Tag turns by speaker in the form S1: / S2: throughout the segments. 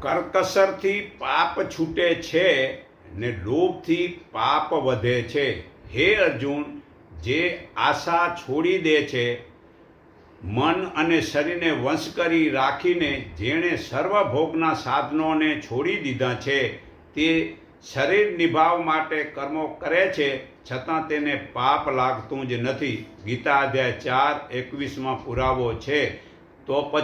S1: કરકસરથી પાપ છૂટે છે ને લોભથી પાપ વધે છે. હે અર્જુન, જે આશા છોડી દે છે, મન અને શરીરને વંશ કરી રાખીને જેણે સર્વભોગના સાધનોને છોડી દીધા છે, તે શરીર નિભાવ માટે કર્મો કરે છે, છતાં તેને પાપ લાગતું જ નથી. ગીતા અધ્યાય ચાર એકવીસમાં પુરાવો છે. તો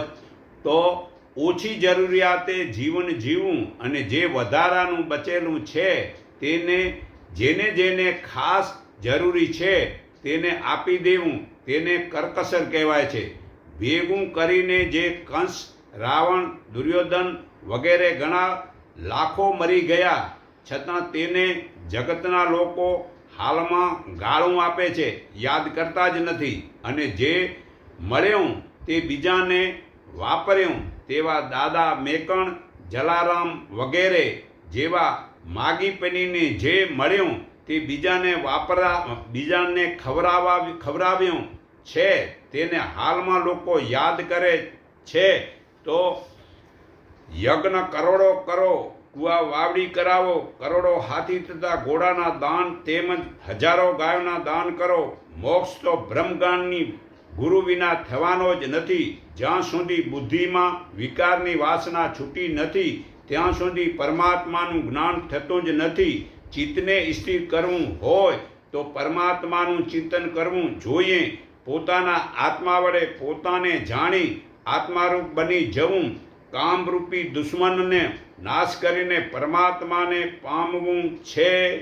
S1: તો ઓછી જરૂરિયાતે જીવન જીવવું અને જે વધારાનું બચેલું છે તેને જેને જેને ખાસ જરૂરી છે તેને આપી દેવું, તેને કરકસર કહેવાય છે. ભેગું કરીને જે કંસ, રાવણ, દુર્યોધન વગેરે ઘણા લાખો મરી ગયા, છતાં તેને જગતના લોકો હાલમાં ગાળું આપે છે, યાદ કરતા જ નથી. અને જે મળ્યું તે બીજાને વાપર્યું તેવા દાદા મેકણ, જલારામ વગેરે જેવા માગી પનીને જે મળ્યું તે બીજાને વાપરા, બીજાને ખવડાવા ખવડાવ્યું છે, તેને હાલમાં લોકો યાદ કરે છે. તો યજ્ઞ કરોડો કરો, કુવા વાવડી કરાવો, કરોડો હાથી તથા ઘોડાના દાન તેમજ હજારો ગાયોના દાન કરો, મોક્ષ તો બ્રહ્મગાનની ગુરુ વિના થવાનો જ નથી. જ્યાં સુધી બુદ્ધિમાં વિકારની વાસના છૂટી નથી, ત્યાં સુધી પરમાત્માનું જ્ઞાન થતું જ નથી. ચિત્તને સ્થિર કરવું હોય તો પરમાત્માનું ચિંતન કરવું જોઈએ. પોતાના આત્મા વડે પોતાને જાણી આત્મારૂપ બની જવું. કામરૂપી દુશ્મનને નાશ કરીને પરમાત્માને પામવું છે.